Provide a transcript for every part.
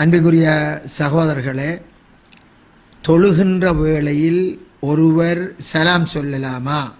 அன்புக்குரிய சகோதரர்களே தொழுகின்ற வேளையில் ஒருவர் சலாம் சொல்லலாமா?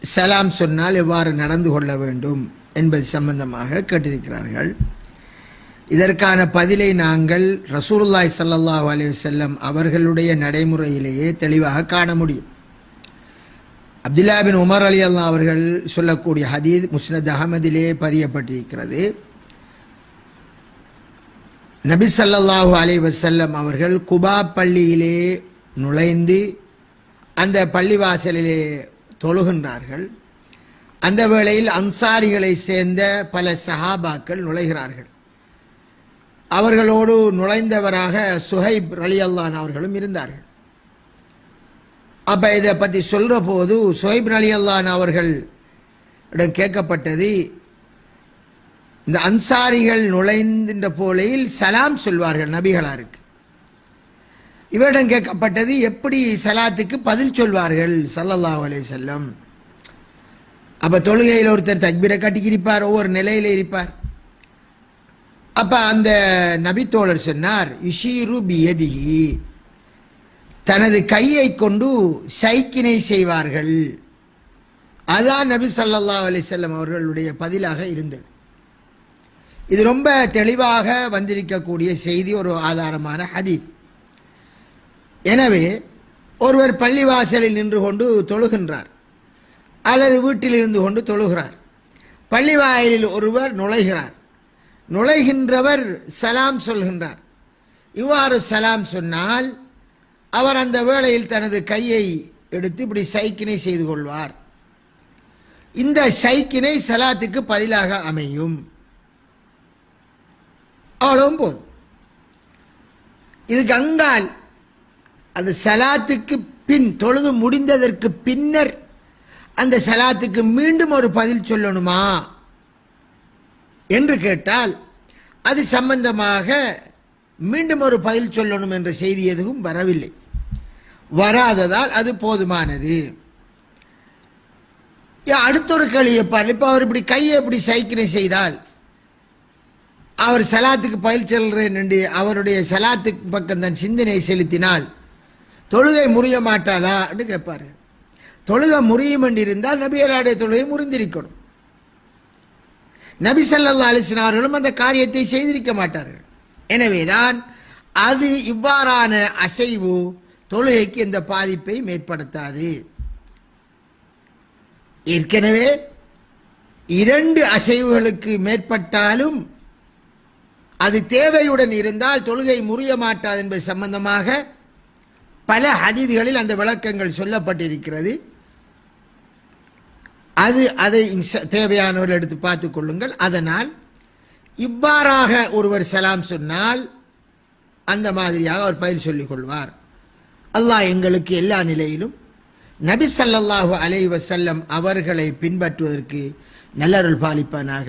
சலாம் சொன்னால் எவ்வாறு நடந்து கொள்ள வேண்டும் என்பது சம்பந்தமாக கேட்டிருக்கிறார்கள். இதற்கான பதிலை நாங்கள் ரசூருல்லாய் சல்லாஹ் அலைஹி அவர்களுடைய நடைமுறையிலேயே தெளிவாக காண முடியும். அப்துல்லா பின் உமர் அலி அல்லா அவர்கள் சொல்லக்கூடிய ஹதீத் முஸ்னத் அகமதிலே பதியப்பட்டிருக்கிறது. நபி ஸல்லல்லாஹு அலைஹி அவர்கள் குபா பள்ளியிலே நுழைந்து அந்த பள்ளிவாசலிலே தொழுகின்றார்கள். அந்த வேளையில் அன்சாரிகளை சேர்ந்த பல சஹாபாக்கள் நுழைகிறார்கள். அவர்களோடு நுழைந்தவராக சுஹைப் அலி அல்லான் அவர்களும் இருந்தார்கள். அப்போ இதை பற்றி சொல்கிற போது சுஹைப் அலி அல்லான் அவர்களிடம் கேட்கப்பட்டது இந்த அன்சாரிகள் நுழைந்தின்ற போலையில் சலாம் சொல்வார்கள் நபிகளாருக்கு. இவரிடம் கேட்கப்பட்டது எப்படி சலாத்துக்கு பதில் சொல்வார்கள் சல்லல்லா அலே செல்லம் அப்போ தொழுகையில் ஒருத்தர் தக்பீரை கட்டிக்கிருப்பார் ஒவ்வொரு நிலையில இருப்பார். அப்போ அந்த நபித்தோழர் சொன்னார் இஷீரு பியதிகி தனது கையை கொண்டு சைக்கினை செய்வார்கள். அதான் நபி சல்லல்லா அலி செல்லம் அவர்களுடைய பதிலாக இருந்தது. இது ரொம்ப தெளிவாக வந்திருக்கக்கூடிய செய்தி ஒரு ஆதாரமான ஹதீஸ். எனவே ஒருவர் பள்ளிவாசலில் நின்று கொண்டு தொழுகின்றார் அல்லது வீட்டில் இருந்து கொண்டு தொழுகிறார். பள்ளிவாயலில் ஒருவர் நுழைகிறார். நுழைகின்றவர் சலாம் சொல்கின்றார். இவ்வாறு சலாம் சொன்னால் அவர் அந்த வேளையில் தனது கையை எடுத்து இப்படி சைக்கினை செய்து கொள்வார். இந்த சைக்கினை சலாத்துக்கு பதிலாக அமையும். அவ்வளவும் போதும். இதுக்கு அங்கால் அந்த சலாத்துக்கு பின் தொழுது முடிந்ததற்கு பின்னர் அந்த சலாத்துக்கு மீண்டும் ஒரு பதில் சொல்லணுமா என்று கேட்டால் அது சம்பந்தமாக மீண்டும் ஒரு பதில் சொல்லணும் என்ற செய்தி எதுவும் வரவில்லை. வராததால் அது போதுமானது. ஏன் அடுத்த ஒரு கேள்வி கேட்பார் இப்போ அவர் இப்படி கையை இப்படி சைக்கினை செய்தால் அவர் சலாத்துக்கு பயில் செல்றேன் என்று அவருடைய சலாத்துக்கு பக்கம் தன் சிந்தனை செலுத்தினால் தொழுகை முறிய மாட்டாதா என்று கேட்பார். தொழுகை முறியும் என்று இருந்தால் நபியலாடைய தொழுகை முறிந்திருக்கணும். நபி சல்லா அலைஹி அந்த காரியத்தை செய்திருக்க மாட்டார்கள். எனவேதான் அது இவ்வாறான அசைவு தொழுகைக்கு எந்த பாதிப்பை ஏற்படுத்தாது. ஏற்கனவே இரண்டு அசைவுகளுக்கு மேற்பட்டாலும் அது தேவையுடன் இருந்தால் தொழுகை முறிய மாட்டாது என்பது சம்பந்தமாக பல ஹதீதுகளில் அந்த விளக்கங்கள் சொல்லப்பட்டிருக்கிறது. அது அதை தேவையானவர்கள் எடுத்து பார்த்து கொள்ளுங்கள். அதனால் இவ்வாறாக ஒருவர் சலாம் சொன்னால் அந்த மாதிரியாக அவர் பதில் சொல்லிக் கொள்வார். அல்லாஹ் எங்களுக்கு எல்லா நிலையிலும் நபி ஸல்லல்லாஹு அலைஹி அவர்களை பின்பற்றுவதற்கு நல்லருள் பாலிப்பானாக.